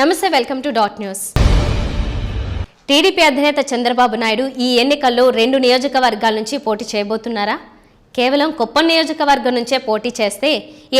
నమస్తే welcome to dot news. TDP అధినేత చంద్రబాబు నాయుడు ఈ ఎన్నికల్లో రెండు నియోజకవర్గాల నుంచి పోటీ చేయబోతున్నారా? కేవలం కుప్పం నియోజకవర్గం నుంచే పోటీ చేస్తే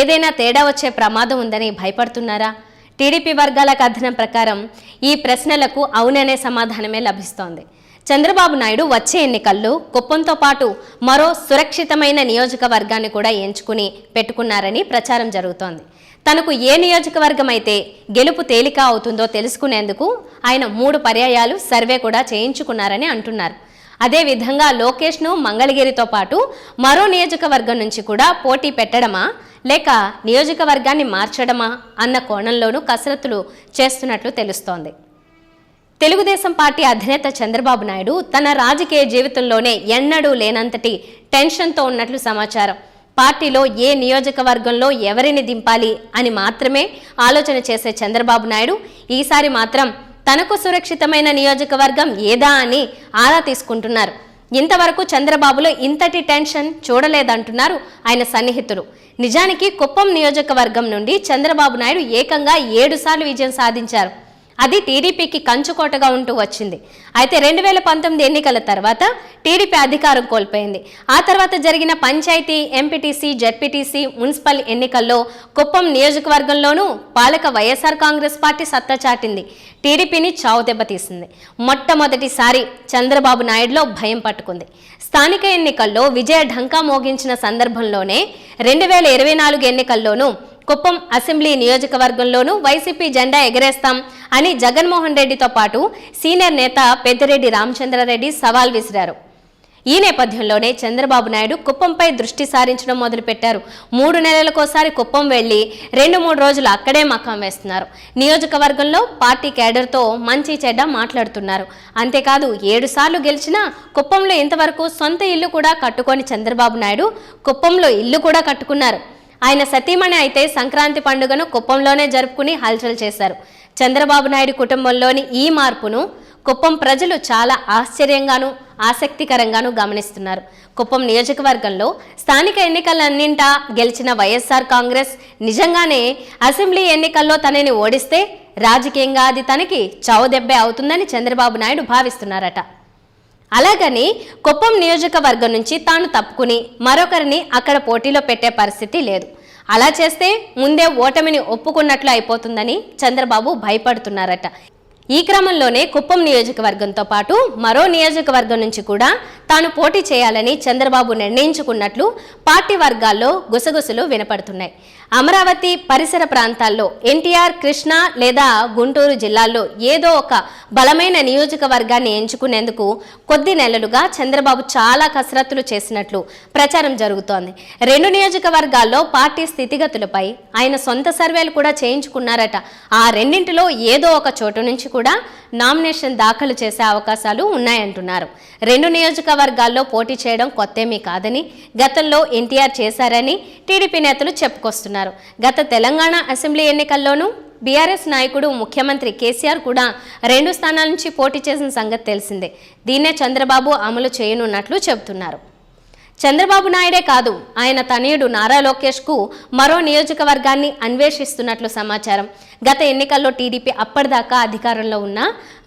ఏదైనా తేడా వచ్చే ప్రమాదం ఉందని భయపడుతున్నారా? టీడీపీ వర్గాల కథనం ప్రకారం ఈ ప్రశ్నలకు అవుననే సమాధానమే లభిస్తోంది. చంద్రబాబు నాయుడు వచ్చే ఎన్నికల్లో కుప్పంతో పాటు మరో సురక్షితమైన నియోజకవర్గాన్ని కూడా ఎంచుకుని పెట్టుకున్నారని ప్రచారం జరుగుతోంది. తనకు ఏ నియోజకవర్గం అయితే గెలుపు తేలిక అవుతుందో తెలుసుకునేందుకు ఆయన మూడు పర్యాయాలు సర్వే కూడా చేయించుకున్నారని అంటున్నారు. అదేవిధంగా లోకేష్ను మంగళగిరితో పాటు మరో నియోజకవర్గం నుంచి కూడా పోటీ పెట్టడమా లేక నియోజకవర్గాన్ని మార్చడమా అన్న కోణంలోనూ కసరత్తులు చేస్తున్నట్లు తెలుస్తోంది. తెలుగుదేశం పార్టీ అధినేత చంద్రబాబు నాయుడు తన రాజకీయ జీవితంలోనే ఎన్నడూ లేనంతటి టెన్షన్తో ఉన్నట్లు సమాచారం. పార్టీలో ఏ నియోజకవర్గంలో ఎవరిని దింపాలి అని మాత్రమే ఆలోచన చేసే చంద్రబాబు నాయుడు ఈసారి మాత్రం తనకు సురక్షితమైన నియోజకవర్గం ఏదా అని ఆరా తీసుకుంటున్నారు. ఇంతవరకు చంద్రబాబులో ఇంతటి టెన్షన్ చూడలేదంటున్నారు ఆయన సన్నిహితులు. నిజానికి కుప్పం నియోజకవర్గం నుండి చంద్రబాబు నాయుడు ఏకంగా ఏడుసార్లు విజయం సాధించారు. అది టీడీపీకి కంచుకోటగా ఉంటూ వచ్చింది. అయితే రెండు వేల పంతొమ్మిది ఎన్నికల తర్వాత టీడీపీ అధికారం కోల్పోయింది. ఆ తర్వాత జరిగిన పంచాయతీ ఎంపీటీసీ జడ్పీటీసీ మున్సిపల్ ఎన్నికల్లో కుప్పం నియోజకవర్గంలోనూ పాలక వైఎస్ఆర్ కాంగ్రెస్ పార్టీ సత్తా చాటింది. టీడీపీని చావు దెబ్బతీసింది మొట్టమొదటిసారి చంద్రబాబు నాయుడులో భయం పట్టుకుంది. స్థానిక ఎన్నికల్లో విజయ ఢంకా మోగించిన సందర్భంలోనే రెండు వేల ఇరవై నాలుగు ఎన్నికల్లోనూ కుప్పం అసెంబ్లీ నియోజకవర్గంలోనూ వైసీపీ జెండా ఎగరేస్తాం అని జగన్మోహన్ రెడ్డితో పాటు సీనియర్ నేత పెద్దిరెడ్డి రామచంద్రారెడ్డి సవాల్ విసిరారు. ఈ నేపథ్యంలోనే చంద్రబాబు నాయుడు కుప్పంపై దృష్టి సారించడం మొదలుపెట్టారు. మూడు నెలలకోసారి కుప్పం వెళ్ళి రెండు మూడు రోజులు అక్కడే మకాం వేస్తున్నారు. నియోజకవర్గంలో పార్టీ కేడర్తో మంచి చెడ్డ మాట్లాడుతున్నారు. అంతేకాదు ఏడు సార్లు గెలిచినా కుప్పంలో ఇంతవరకు సొంత ఇల్లు కూడా కట్టుకొని చంద్రబాబు నాయుడు కుప్పంలో ఇల్లు కూడా కట్టుకున్నారు. ఆయన సతీమణి అయితే సంక్రాంతి పండుగను కుప్పంలోనే జరుపుకుని హల్చల్ చేశారు. చంద్రబాబు నాయుడు కుటుంబంలోని ఈ మార్పును కుప్పం ప్రజలు చాలా ఆశ్చర్యంగానూ ఆసక్తికరంగానూ గమనిస్తున్నారు. కుప్పం నియోజకవర్గంలో స్థానిక ఎన్నికలన్నింటా గెలిచిన వైఎస్ఆర్ కాంగ్రెస్ నిజంగానే అసెంబ్లీ ఎన్నికల్లో తనని ఓడిస్తే రాజకీయంగా అది తనకి చావుదెబ్బే అవుతుందని చంద్రబాబు నాయుడు భావిస్తున్నారట. అలాగని కుప్పం నియోజకవర్గం నుంచి తాను తప్పుకుని మరొకరిని అక్కడ పోటీలో పెట్టే పరిస్థితి లేదు. అలా చేస్తే ముందే ఓటమిని ఒప్పుకున్నట్లు అయిపోతుందని చంద్రబాబు భయపడుతున్నారట. ఈ క్రమంలోనే కుప్పం నియోజకవర్గంతో పాటు మరో నియోజకవర్గం నుంచి కూడా తాను పోటీ చేయాలని చంద్రబాబు నిర్ణయించుకున్నట్లు పార్టీ వర్గాల్లో గుసగుసలు వినపడుతున్నాయి. అమరావతి పరిసర ప్రాంతాల్లో ఎన్టీఆర్ కృష్ణా లేదా గుంటూరు జిల్లాల్లో ఏదో ఒక బలమైన నియోజకవర్గాన్ని ఎంచుకునేందుకు కొద్ది నెలలుగా చంద్రబాబు చాలా కసరత్తులు చేసినట్లు ప్రచారం జరుగుతోంది. రెండు నియోజకవర్గాల్లో పార్టీ స్థితిగతులపై ఆయన సొంత సర్వేలు కూడా చేయించుకున్నారట. ఆ రెండింటిలో ఏదో ఒక చోటు నుంచి కూడా నామినేషన్ దాఖలు చేసే అవకాశాలు ఉన్నాయంటున్నారు. రెండు నియోజకవర్గాల్లో పోటీ చేయడం కొత్తేమీ కాదని గతంలో ఎన్టీఆర్ చేశారని టీడీపీ నేతలు చెప్పుకొస్తున్నారు. గత తెలంగాణ అసెంబ్లీ ఎన్నికల్లోనూ బీఆర్ఎస్ నాయకుడు ముఖ్యమంత్రి కేసీఆర్ కూడా రెండు స్థానాల నుంచి పోటీ చేసిన సంగతి తెలిసిందే. దీన్నే చంద్రబాబు అమలు చేయనున్నట్లు చెబుతున్నారు. చంద్రబాబు నాయుడే కాదు ఆయన తనయుడు నారా లోకేష్కు మరో నియోజకవర్గాన్ని అన్వేషిస్తున్నట్లు సమాచారం. గత ఎన్నికల్లో టీడీపీ అప్పటిదాకా అధికారంలో ఉన్న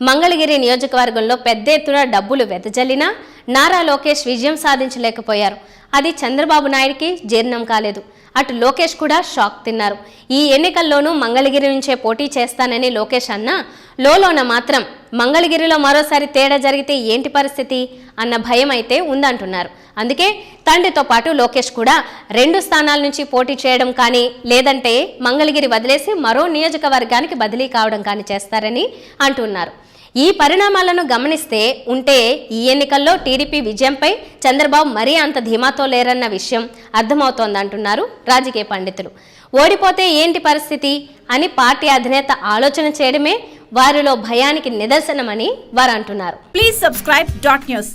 మంగళగిరి నియోజకవర్గంలో పెద్ద ఎత్తున డబ్బులు వెదజల్లినా నారా లోకేష్ విజయం సాధించలేకపోయారు. అది చంద్రబాబు నాయుడికి జీర్ణం కాలేదు. అటు లోకేష్ కూడా షాక్ తిన్నారు. ఈ ఎన్నికల్లోనూ మంగళగిరి నుంచే పోటీ చేస్తానని లోకేష్ అన్నా లోలోన మాత్రం మంగళగిరిలో మరోసారి తేడా జరిగితే ఏంటి పరిస్థితి అన్న భయం అయితే ఉందంటున్నారు. అందుకే తండ్రితో పాటు లోకేష్ కూడా రెండు స్థానాల నుంచి పోటీ చేయడం కానీ లేదంటే మంగళగిరి వదిలేసి మరో నియోజకవర్గానికి బదిలీ కావడం కానీ చేస్తారని అంటున్నారు. ఈ పరిణామాలను గమనిస్తే ఉంటే ఈ ఎన్నికల్లో టీడీపీ విజయంపై చంద్రబాబు మరీ అంత ధీమాతో లేరన్న విషయం అర్థమవుతోందంటున్నారు రాజకీయ పండితులు. ఓడిపోతే ఏంటి పరిస్థితి అని పార్టీ అధినేత ఆలోచన చేయడమే వారిలో భయానికి నిదర్శనమని వారు అంటున్నారు ప్లీజ్ సబ్స్క్రైబ్ డాట్ న్యూస్